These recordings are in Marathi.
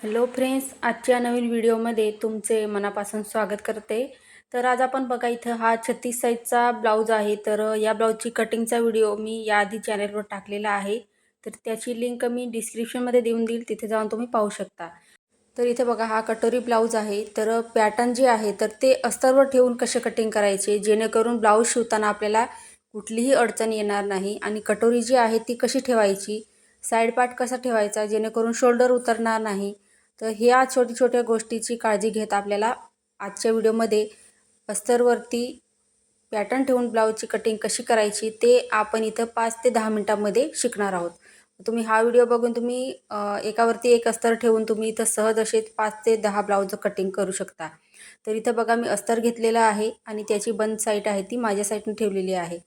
हॅलो फ्रेंड्स आजच्या नवीन व्हिडिओमध्ये तुमचे मनापासून स्वागत करते. तर आज आपण बघा इथं हा छत्तीस साईजचा ब्लाऊज आहे. तर या ब्लाऊजची कटिंगचा व्हिडिओ मी याआधी चॅनलवर टाकलेला आहे. तर त्याची लिंक मी डिस्क्रिप्शनमध्ये देऊन देईल तिथे जाऊन तुम्ही पाहू शकता. तर इथे बघा हा कटोरी ब्लाऊज आहे. तर पॅटर्न जे आहे तर ते अस्तरवर ठेवून कसे कटिंग करायचे? जेणेकरून ब्लाऊज शिवताना आपल्याला कुठलीही अडचण येणार नाही. आणि कटोरी जी आहे ती कशी ठेवायची? साईड पार्ट कसा ठेवायचा? जेणेकरून शोल्डर उतरणार नाही. तर ह्या छोटी छोट्या गोष्टीची काळजी घेत आपल्याला आजच्या व्हिडिओमध्ये अस्तरवरती पॅटर्न ठेवून ब्लाऊजची कटिंग कशी करायची ते आपण इथं पाच ते दहा मिनटामध्ये शिकणार आहोत. तुम्ही हा व्हिडिओ बघून तुम्ही एकावरती एक अस्तर ठेवून तुम्ही इथं सहज असे पाच ते दहा ब्लाऊज कटिंग करू शकता. तर इथं बघा मी अस्तर घेतलेलं आहे आणि त्याची बंद साईट आहे ती माझ्या साईडने ठेवलेली आहे.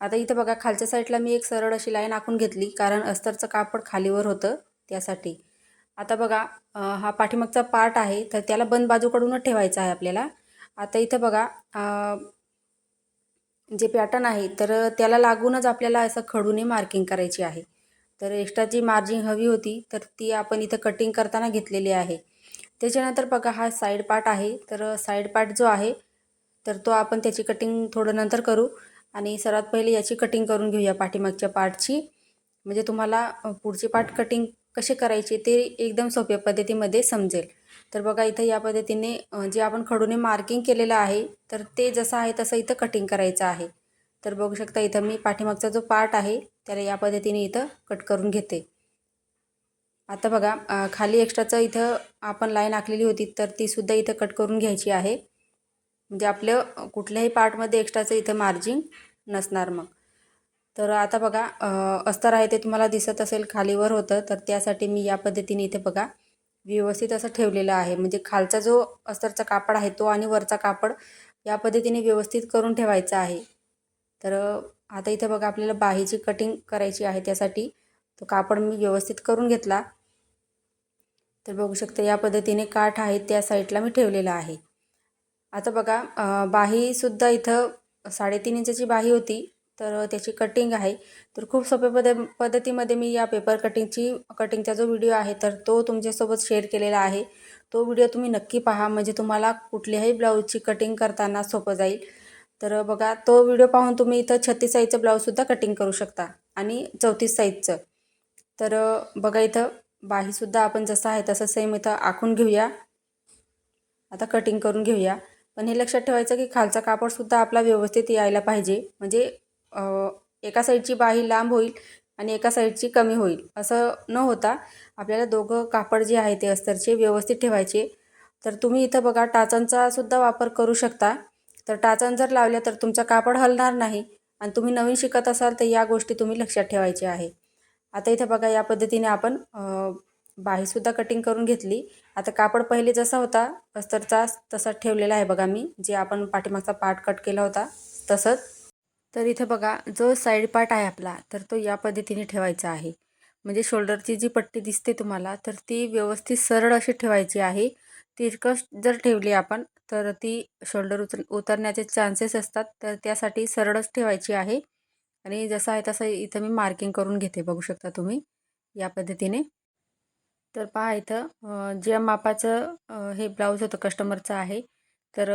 आता इथं बघा खालच्या साईडला मी एक सरळ अशी लाईन आखून घेतली कारण अस्तरचं कापड खालीवर होतं त्यासाठी. आता बघा हा पाठीमागचा पार्ट आहे तर त्याला बंद बाजूकडूनच ठेवायचा आहे आपल्याला. आता इथं बघा जे पॅटर्न आहे तर त्याला लागूनच आपल्याला असं खडूने मार्किंग करायची आहे. तर एक्स्ट्रा जी मार्जिंग हवी होती तर ती आपण इथं कटिंग करताना घेतलेली आहे. त्याच्यानंतर बघा हा साईड पार्ट आहे तर साईड पार्ट जो आहे तर तो आपण त्याची कटिंग थोडं नंतर करू. आणि सर्वात पहिले याची कटिंग करून घेऊया पाठीमागच्या पार्टची म्हणजे तुम्हाला पुढची पार्ट कटिंग कसे करायचे ते एकदम सोप्या पद्धतीमध्ये समजेल. तर बघा इथं या पद्धतीने जे आपण खडूने मार्किंग केलेलं आहे तर ते जसं आहे तसं इथं कटिंग करायचं आहे. तर बघू शकता इथं मी पाठीमागचा जो पार्ट आहे त्याला या पद्धतीने इथं कट करून घेते. आता बघा खाली एक्स्ट्राचं इथं आपण लाईन आखलेली होती तर तीसुद्धा इथं कट करून घ्यायची आहे. म्हणजे आपलं कुठल्याही पार्टमध्ये एक्स्ट्राचं इथं मार्जिंग नसणार मग. तर आता बघा अस्तर आहे ते तुम्हाला दिसत असेल खालीवर होतं तर त्यासाठी मी या पद्धतीने इथे बघा व्यवस्थित असं ठेवलेलं आहे. म्हणजे खालचा जो अस्तरचा कापड आहे तो आणि वरचा कापड या पद्धतीने व्यवस्थित करून ठेवायचा आहे. तर आता इथे बघा आपल्याला बाहीची कटिंग करायची आहे त्यासाठी. तो कापड मी व्यवस्थित करून घेतला. तर बघू शकता या पद्धतीने काठ आहे त्या साईडला मी ठेवलेला आहे. आता बघा बाहीसुद्धा इथं साडेतीन इंचाची बाही होती. तर त्याची कटिंग आहे. तर खूप सोप्या पद पद्धतीमध्ये मी या पेपर कटिंगची कटिंगचा जो व्हिडिओ आहे तर तो तुमच्यासोबत शेअर केलेला आहे. तो व्हिडिओ तुम्ही नक्की पहा. म्हणजे तुम्हाला कुठल्याही ब्लाऊजची कटिंग करताना सोपं जाईल. तर बघा तो व्हिडिओ पाहून तुम्ही इथं छत्तीस साईजचं ब्लाऊजसुद्धा कटिंग करू शकता. आणि चौतीस साईजचं. तर बघा इथं बाहीसुद्धा आपण जसं आहे तसं सेम इथं आखून घेऊया. आता कटिंग करून घेऊया. पण हे लक्षात ठेवायचं की खालचा कापडसुद्धा आपला व्यवस्थित यायला पाहिजे. म्हणजे एका साईडची बाही लांब होईल आणि एका साईडची कमी होईल. असं न होता आपल्याला दोघं कापड जे आहे ते अस्तरचे व्यवस्थित ठेवायचे. तर तुम्ही इथं बघा टाचांचा सुद्धा वापर करू शकता. तर टाचन जर लावल्या तर तुमचा कापड हलणार नाही आणि तुम्ही नवीन शिकत असाल तर या गोष्टी तुम्ही लक्षात ठेवायच्या आहे. आता इथं बघा या पद्धतीने आपण बाहीसुद्धा कटिंग करून घेतली. आता कापड पहिले जसा होता अस्तरचा तसाच ठेवलेला आहे बघा मी. जे आपण पाठीमागचा पार्ट कट केला होता तसंच. तर इथं बघा जो साईड पार्ट आहे आपला तर तो या पद्धतीने ठेवायचा आहे. म्हणजे शोल्डरची जी पट्टी दिसते तुम्हाला तर ती व्यवस्थित सरळ अशी ठेवायची आहे. तिरकस जर ठेवली आपण तर ती शोल्डर उतर उतरण्याचे चान्सेस असतात तर त्यासाठी सरळच ठेवायची आहे. आणि जसं आहे तसं इथं मी मार्किंग करून घेते बघू शकता तुम्ही या पद्धतीने. तर पहा इथं ज्या मापाचं हे ब्लाऊज होतं कस्टमरचं आहे तर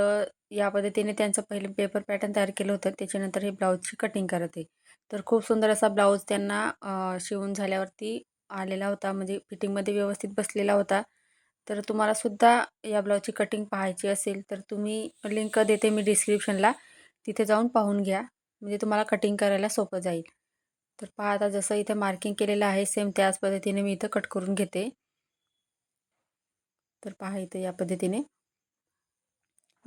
या पद्धतीने त्यांचं पहिलं पेपर पॅटर्न तयार केलं होतं. त्याच्यानंतर हे ब्लाऊजची कटिंग करते तर खूप सुंदर असा ब्लाऊज त्यांना शिवून झाल्यावरती आलेला होता. म्हणजे फिटिंगमध्ये व्यवस्थित बसलेला होता. तर तुम्हालासुद्धा या ब्लाऊजची कटिंग पाहायची असेल तर तुम्ही लिंक देते मी डिस्क्रिप्शनला तिथे जाऊन पाहून घ्या. म्हणजे तुम्हाला कटिंग करायला सोपं जाईल. तर पहा आता जसं इथे मार्किंग केलेलं आहे सेम त्याच पद्धतीने मी इथं कट करून घेते. तर पहा इथं या पद्धतीने.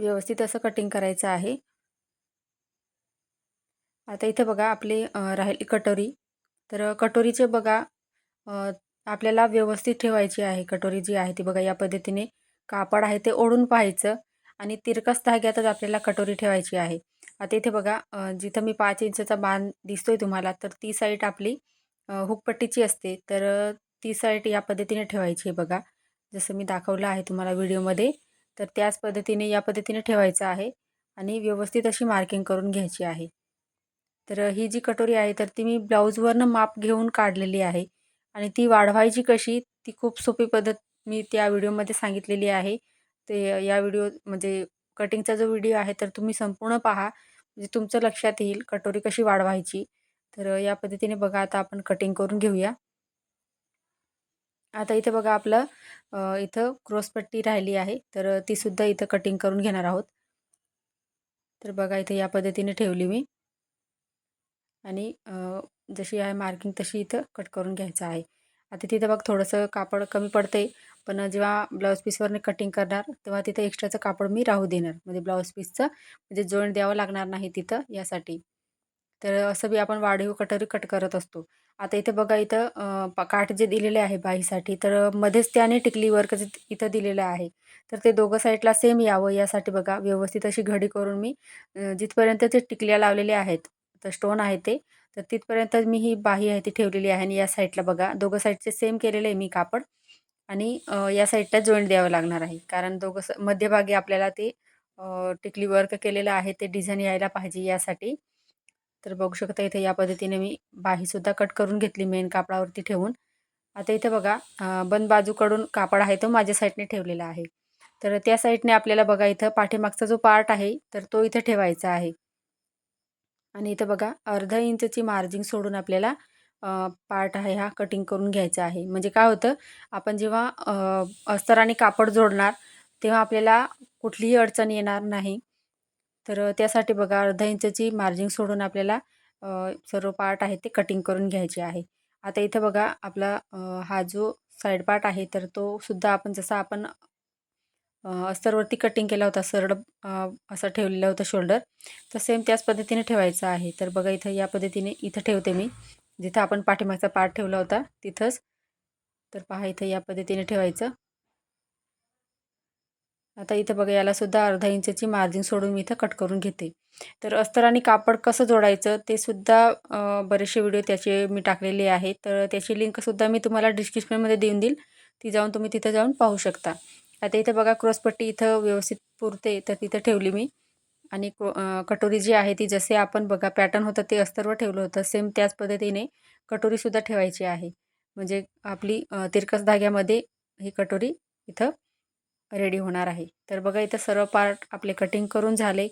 व्यवस्थित असं कटिंग करायचं आहे. आता इथं बघा आपली राहिली कटोरी. तर कटोरीचे बघा आपल्याला व्यवस्थित ठेवायची आहे. कटोरी जी आहे ती बघा या पद्धतीने कापड आहे ते ओढून पाहायचं आणि तिरकस धाग्यातच आपल्याला कटोरी ठेवायची आहे. आता इथे बघा जिथं मी पाच इंचचा बांध दिसतोय तुम्हाला तर ती साईड आपली हुकपट्टीची असते. तर ती साईड या पद्धतीने ठेवायची आहे बघा. जसं मी दाखवलं आहे तुम्हाला व्हिडिओमध्ये. तर त्याच पद्धतीने या पद्धतीने ठेवायचं आहे आणि व्यवस्थित अशी मार्किंग करून घ्यायची आहे. तर ही जी कटोरी आहे तर ती मी ब्लाऊजवरनं माप घेऊन काढलेली आहे आणि ती वाढवायची कशी ती खूप सोपी पद्धत मी त्या व्हिडिओमध्ये सांगितलेली आहे. ते या व्हिडिओ म्हणजे कटिंगचा जो व्हिडिओ आहे तर तुम्ही संपूर्ण पहा. म्हणजे तुमचं लक्षात येईल कटोरी कशी वाढवायची. तर या पद्धतीने बघा आता आपण कटिंग करून घेऊया. आता इथं बघा आपलं इथं क्रॉसपट्टी राहिली आहे तर तीसुद्धा इथं कटिंग करून घेणार आहोत. तर बघा इथं या पद्धतीने ठेवली मी. आणि जशी आहे मार्किंग तशी इथं कट करून घ्यायचं आहे. आता तिथं बघ थोडंसं कापड कमी पडते पण जेव्हा ब्लाऊज पीसवरने कटिंग करणार तेव्हा तिथं एक्स्ट्राचं कापड मी राहू देणार. म्हणजे ब्लाऊज पीसचं म्हणजे जॉईंट द्यावं लागणार नाही तिथं यासाठी. तर असं बी आपण वाढीव कटोरी कट करत असतो. आता इथं बघा इथं काठ जे दिलेले आहे बाईसाठी तर मध्येच त्याने टिकली वर्क इथं दिलेलं आहे. तर ते दोघं साईडला सेम यावं यासाठी बघा व्यवस्थित अशी घडी करून मी जिथपर्यंत ते टिकल्या लावलेले आहेत तर स्टोन आहे ते तर तिथपर्यंत मी ही बाही आहे ती ठेवलेली आहे आणि या साईडला बघा दोघं साईडचे सेम केलेले आहे मी कापड आणि या साईडला जॉईंट द्यावं लागणार आहे. कारण दोघं स मध्यभागी आपल्याला ते टिकली वर्क केलेलं आहे ते डिझाईन यायला पाहिजे यासाठी. तर बघू शकता इथे या पद्धतीने मी बाहीसुद्धा कट करून घेतली मेन कापडावरती ठेवून. आता इथे बघा बंद बाजूकडून कापड आहे तो माझ्या साईडने ठेवलेला आहे. तर त्या साईडने आपल्याला बघा इथं पाठीमागचा जो पार्ट आहे तर तो इथं ठेवायचा आहे. आणि इथं बघा अर्धा इंचची मार्जिन सोडून आपल्याला पार्ट आहे हा कटिंग करून घ्यायचा आहे. म्हणजे काय होतं आपण जेव्हा अस्तर आणि कापड जोडणार तेव्हा आपल्याला कुठलीही अडचण येणार नाही. तर त्यासाठी बघा अर्धा इंचची मार्जिन सोडून आपल्याला सर्व पार्ट आहे ते कटिंग करून घ्यायचे आहे. आता इथं बघा आपला हा जो साईड पार्ट आहे तर तो सुद्धा आपण जसा आपण अस्तरवरती कटिंग केला होता सरळ असं ठेवलेला होता शोल्डर तर सेम त्याच पद्धतीने ठेवायचं आहे. तर बघा इथं या पद्धतीने इथं ठेवते मी. जिथं आपण पाठीमागचा पार्ट ठेवला होता तिथंच. तर पहा इथं या पद्धतीने ठेवायचं. आता इथं बघा यालासुद्धा अर्धा इंचची मार्जिन सोडून मी इथं कट करून घेते. तर अस्तर आणि कापड कसं जोडायचं ते सुद्धा बरेचसे व्हिडिओ त्याचे मी टाकलेले आहेत. तर त्याची लिंकसुद्धा मी तुम्हाला डिस्क्रिप्शनमध्ये देऊन देईल. ती जाऊन तुम्ही तिथं जाऊन पाहू शकता. आता इथं बघा क्रॉसपट्टी इथं व्यवस्थित पुरते तर तिथं ठेवली मी. आणि कटोरी जी आहे ती जसे आपण बघा पॅटर्न होतं ते अस्तरवर ठेवलं होतं. सेम त्याच पद्धतीने कटोरीसुद्धा ठेवायची आहे. म्हणजे आपली तिरकस धाग्यामध्ये ही कटोरी इथं रेडी होणार आहे. तर बघा इथं सर्व पार्ट आपले कटिंग करून झाले.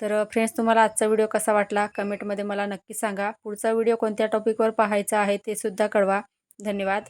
तर फ्रेंड्स तुम्हाला आजचा व्हिडिओ कसा वाटला? कमेंटमध्ये मला नक्की सांगा. पुढचा व्हिडिओ कोणत्या टॉपिकवर पाहायचा आहे ते सुद्धा कळवा. धन्यवाद.